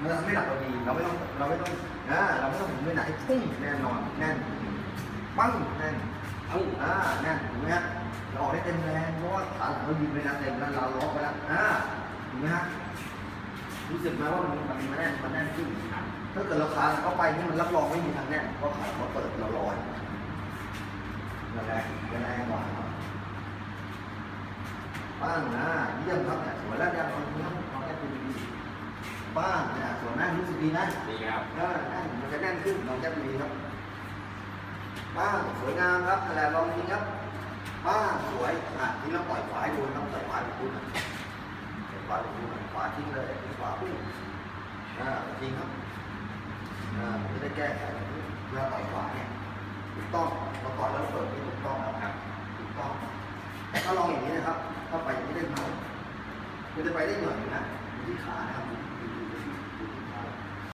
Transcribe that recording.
มันทำให้หลักเราดีเราไม่ต้องเราไม่ต้องอ่าเราไม่ต้องหมุนไปไหนพุ่งแน่นอนแน่นปั้งแน่นเอ้าอ่าแน่นถูกไหมฮะเราออกได้เต็มแรงเพราะว่าขาหลังเรายืนไปแล้วเต็มแล้วเราล็อกไปแล้วอ่าถูกไหมฮะรู้สึกไหมว่ามันมันมันแน่นมันแน่นขึ้นถ้าเกิดเราขาหลังเข้าไปนี่มันรับรองไม่มีทางแน่นเพราะขาเราเปิดเราลอยนั่นแหละจะแรงกว่าครับป้างนะเยี่ยมครับเนี่ยสวยแล้วเนี่ยคนนี้ต้องลองแก้ตัวดี ๆป้างเนี่ยสวยนะรู้สึกดีนะดีครับเออแน่นมันจะแน่นขึ้นลองแก้ตัวดีครับป้างสวยงามครับนั่นแหละลองจริงครับป้างสวยอะที่เราปล่อยขวาให้ดูนะครับปล่อยขวาไปดูนะปล่อยขวาไปดูนะขวาทิ้งเลยทิ้งขวาพุ่งอ่าจริงครับอ่าผมจะได้แก้ไขเวลาปล่อยขวาเนี่ยถูกต้องเราปล่อยแล้วเราเปิดนี่ถูกต้องครับถูกต้องแต่ถ้าลองอย่างนี้นะครับ ถ้าไปอย่างนี้ได้ไหมมันจะไปได้หน่อยนะอยู่ที่ขานะครับอยู่ที่